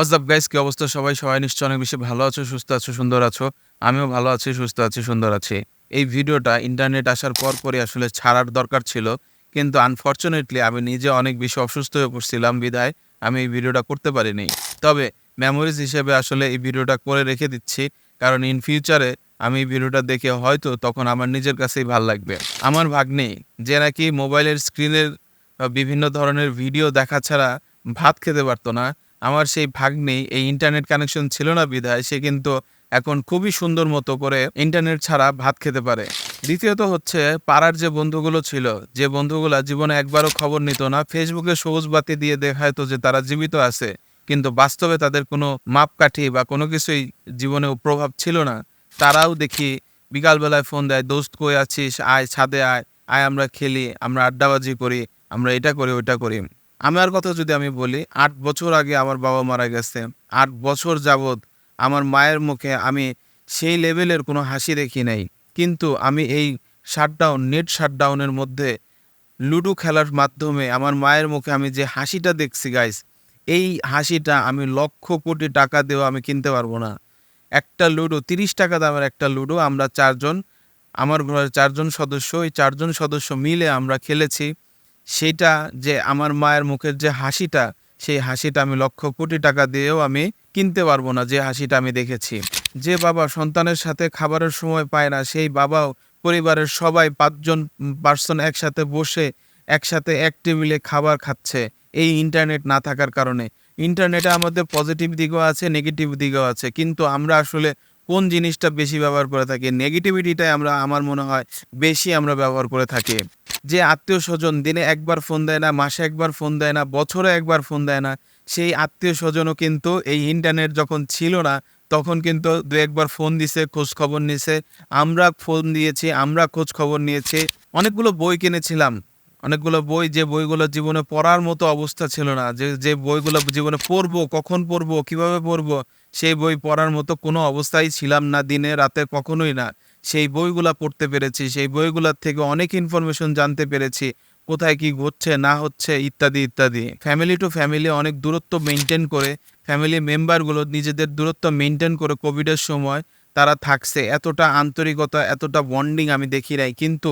WhatsApp guys কি অবস্থা? সবাই সবাই নিশ্চয় অনেক বেশি ভালো আছো, সুস্থ আছো, সুন্দর আছো। আমিও ভালো আছি, সুস্থ আছি, সুন্দর আছি। এই ভিডিওটা ইন্টারনেট আসার পর পরই আসলে ছাড়ার দরকার ছিল। কিন্তু আনফর্চুনেটলি আমি নিজে অনেক বেশি অসুস্থ হয়ে পড়ছিলাম বিধায় আমি এই ভিডিওটা করতে পারিনি। তবে মেমোরিজ হিসেবে আসলে এই ভিডিওটা করে রেখে দিচ্ছি। কারণ ইন ফিউচারে আমি এই ভিডিওটা দেখে হয়তো তখন আমার নিজের কাছেই ভালো লাগবে। আমার ভাগ্নে, যে নাকি মোবাইলের স্ক্রিনের বিভিন্ন ধরনের ভিডিও দেখা ছাড়া ভাত খেতে পারতো না। আমার সেই ভাগ্নে, এই ইন্টারনেট কানেকশন ছিল না বিধায় সে কিন্তু এখন খুবই সুন্দর মতো করে ইন্টারনেট ছাড়া ভাত খেতে পারে। দ্বিতীয়ত হচ্ছে পাড়ার যে বন্ধুগুলো ছিল, যে বন্ধুগুলো জীবনে একবারও খবর নিত না ফেসবুকে সবুজ বাতি দিয়ে দেখাইতো যে তারা জীবিত আছে, কিন্তু বাস্তবে তাদের কোনো মাপকাঠি বা কোনো কিছুই জীবনে প্রভাব ছিল না। তারাও দেখি বিকালবেলায় ফোন দেয়, দোস্ত, কই আছিস? আয়, ছাদে আয় আয়, আমরা খেলি, আমরা আড্ডাবাজি করি, আমরা এটা করি, ওইটা করি। আমার কথা যদি আমি বলি, আট বছর আগে আমার বাবা মারা গেছে, আট বছর যাবৎ আমার মায়ের মুখে আমি সেই লেভেলের কোনো হাসি দেখি নাই। কিন্তু আমি এই শাটডাউন নেট শাটডাউনের মধ্যে লুডো খেলার মাধ্যমে আমার মায়ের মুখে আমি যে হাসিটা দেখছি গাইস এই হাসিটা আমি লক্ষ কোটি টাকা দিয়েও আমি কিনতে পারব না। একটা লুডো, তিরিশ টাকা দামের একটা লুডো আমরা চারজন, আমার ঘরের চারজন সদস্য, এই চারজন সদস্য মিলে আমরা খেলেছি। সেটা যে আমার মায়ের মুখের যে হাসিটা, সেই হাসিটা আমি লক্ষ কোটি টাকা দিয়েও আমি কিনতে পারব না, যে হাসিটা আমি দেখেছি। যে বাবা সন্তানের সাথে খাবারের সময় পায় না, সেই বাবাও পরিবারের সবাই পাঁচজন পার্সন একসাথে বসে একসাথে এক টেবিলে খাবার খাচ্ছে, এই ইন্টারনেট না থাকার কারণে। ইন্টারনেটে আমাদের পজিটিভ দিকও আছে নেগেটিভ দিকও আছে, কিন্তু আমরা আসলে কোন জিনিসটা বেশি ব্যবহার করে থাকি? নেগেটিভিটিটাই আমরা, আমার মনে হয়, বেশি আমরা ব্যবহার করে থাকি। যে আত্মীয় স্বজন দিনে একবার ফোন দেয় না, মাসে একবার ফোন দেয় না, বছরে একবার ফোন দেয় না, সেই আত্মীয় স্বজনও কিন্তু এই ইন্টারনেট যখন ছিল না, তখন কিন্তু দু একবার ফোন দিছে খোঁজ খবর নিছে। আমরা ফোন দিয়েছি, আমরা খোঁজ খবর নিয়েছি। অনেকগুলো বই কিনেছিলাম। অনেকগুলো বই, যে বইগুলো জীবনে পড়ার মতো অবস্থা ছিল না, যে যে বইগুলো জীবনে পড়ব, কখন পড়ব, কীভাবে পড়ব, সেই বই পড়ার মতো কোনো অবস্থায় ছিলাম না দিনে, রাতে কখনোই না। সেই বইগুলা পড়তে পেরেছি, সেই বইগুলোর থেকে অনেক ইনফরমেশন জানতে পেরেছি, কোথায় কি ঘটছে, না হচ্ছে, ইত্যাদি ইত্যাদি। ফ্যামিলি টু ফ্যামিলি অনেক দূরত্ব মেনটেন করে ফ্যামিলি মেম্বারগুলো নিজেদের দূরত্ব মেনটেন করে কোভিডের সময় তারা থাকছে। এতটা আন্তরিকতা, এতটা বন্ডিং আমি দেখি নাই। কিন্তু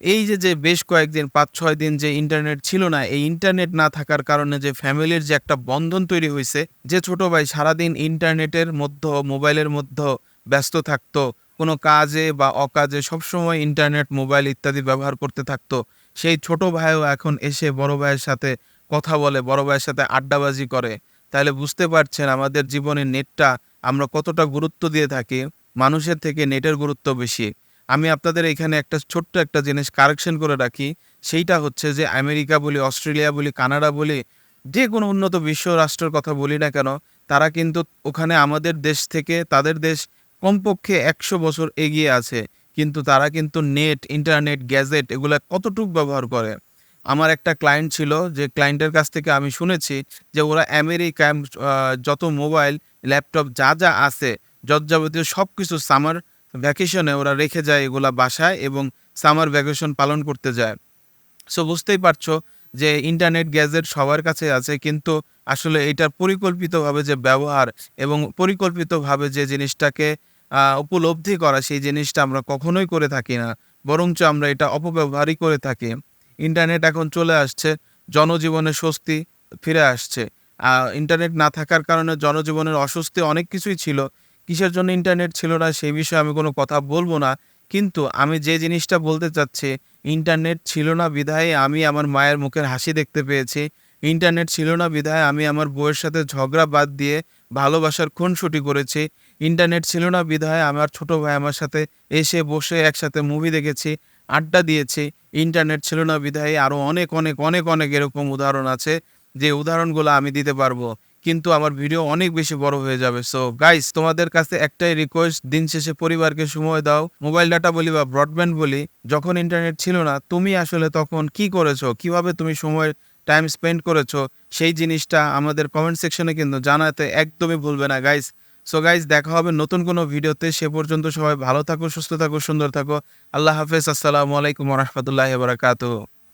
এই যে যে বেশ কয়েকদিন পাঁচ ছয় দিন যে ইন্টারনেট ছিল না, এই ইন্টারনেট না থাকার কারণে যে ফ্যামিলির যে একটা বন্ধন তৈরি হয়েছে, যে ছোট ভাই সারাদিন ইন্টারনেটের মধ্যে মোবাইলের মধ্যে ব্যস্ত থাকতো কোনো কাজে বা অকাজে সবসময় ইন্টারনেট মোবাইল ইত্যাদি ব্যবহার করতে থাকতো। সেই ছোট ভাইও এখন এসে বড় ভাইয়ের সাথে কথা বলে, বড় ভাইয়ের সাথে আড্ডাবাজি করে। তাহলে বুঝতে পারছেন আমাদের জীবনে নেটটা আমরা কতটা গুরুত্ব দিয়ে থাকি, মানুষের থেকে নেটের গুরুত্ব বেশি। আমি আপনাদের এখানে একটা ছোট্ট একটা জিনিস কারেকশন করে রাখি, সেইটা হচ্ছে যে আমেরিকা বলি, অস্ট্রেলিয়া বলি, কানাডা বলি, যে কোনো উন্নত বিশ্ব রাষ্ট্রের কথা বলি না কেন, তারা কিন্তু ওখানে আমাদের দেশ থেকে, তাদের দেশ কমপক্ষে একশো বছর এগিয়ে আছে কিন্তু তারা কিন্তু নেট ইন্টারনেট গ্যাজেট এগুলো কতটুক ব্যবহার করে? আমার একটা ক্লায়েন্ট ছিল যে ক্লায়েন্টের কাছ থেকে আমি শুনেছি যে ওরা আমেরিকায় আহ, যত মোবাইল ল্যাপটপ যা যা আছে যত যাবতীয় সব কিছু সামার ভ্যাকেশনে ওরা রেখে যায় এগুলা বাসায় এবং সামার ভ্যাকেশন পালন করতে যায়। সো বুঝতেই পারছ যে ইন্টারনেট গ্যাজেট সবার কাছে আছে, কিন্তু আসলে এটার পরিকল্পিতভাবে যে ব্যবহার এবং পরিকল্পিতভাবে যে জিনিসটাকে উপলব্ধি করা, সেই জিনিসটা আমরা কখনোই করে থাকি না। বরঞ্চ আমরা এটা অপব্যবহারই করে থাকি। ইন্টারনেট এখন চলে আসছে, জনজীবনে স্বস্তি ফিরে আসছে। ইন্টারনেট না থাকার কারণে জনজীবনের অস্বস্তি অনেক কিছুই ছিল। কিসের জন্য ইন্টারনেট ছিল না, সেই বিষয়ে আমি কোনো কথা বলব না। কিন্তু আমি যে জিনিসটা বলতে চাচ্ছি, ইন্টারনেট ছিল না বিধায় আমি আমার মায়ের মুখের হাসি দেখতে পেয়েছি। ইন্টারনেট ছিল না বিধায় আমি আমার বউয়ের সাথে ঝগড়া বাদ দিয়ে ভালোবাসার খুনসুটি করেছি। ইন্টারনেট ছিল না বিধায় আমার ছোট ভাই আমার সাথে এসে বসে একসাথে মুভি দেখেছি, আড্ডা দিয়েছি। ইন্টারনেট ছিল না বিধায় আরও অনেক অনেক অনেক অনেক এরকম উদাহরণ আছে, যে উদাহরণগুলো আমি দিতে পারব। কিন্তু আমার ভিডিও অনেক বেশি বড় হয়ে যাবে। সো গাইস তোমাদের কাছে একটাই রিকোয়েস্ট দিন শেষে পরিবারকে সময় দাও। মোবাইল ডাটা বলি বা ব্রডব্যান্ড বলি, যখন ইন্টারনেট ছিল না, তুমি আসলে তখন কি করেছ? কীভাবে তুমি সময় টাইম স্পেন্ড করেছ? সেই জিনিসটা আমাদের কমেন্ট সেকশনে কিন্তু জানাতে একদমই ভুলবে না গাইস সো গাইস দেখা হবে নতুন কোনো ভিডিওতে। সে পর্যন্ত সবাই ভালো থাকো, সুস্থ থাকো, সুন্দর থাকো। আল্লাহ হাফেজ। আসসালামু আলাইকুম রহমতুল্লাহ বারাকাতুহ।